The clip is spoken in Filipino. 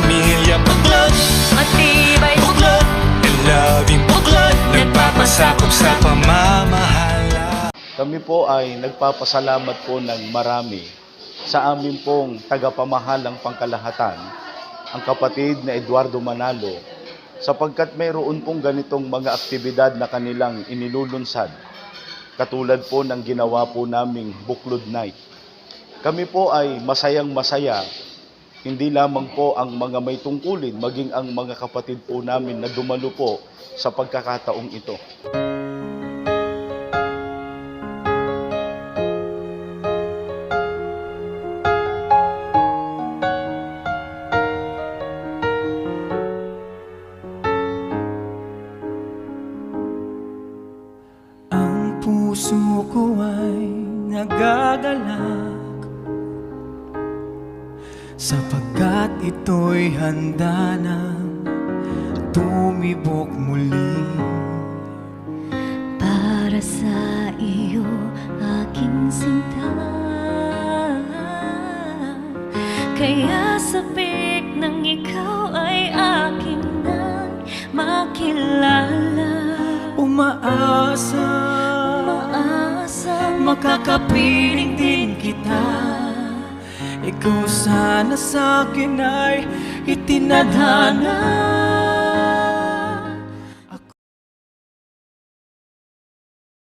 pamilya Buklot, matibay Buklot, and loving Buklot Nagpapasakop sa pamamahala. Kami po ay nagpapasalamat po ng marami sa amin pong tagapamahalang pangkalahatan, ang kapatid na Eduardo Manalo, sapagkat mayroon pong ganitong mga aktibidad na kanilang inilulunsad, katulad po ng ginawa po naming Buklod Night. Kami po ay masayang masaya hindi lamang po ang mga may tungkulin, maging ang mga kapatid po namin na dumalo po sa pagkakataong ito. Ang puso ko ay nagagalak Sapagkat ito'y handa ng tumibok muli. Para sa iyo, aking sinta Kaya sabik ng ikaw ay aking nang makilala. Umaasa Maasang Makakapiling din kita Ikaw sana sa akin ay itinadhana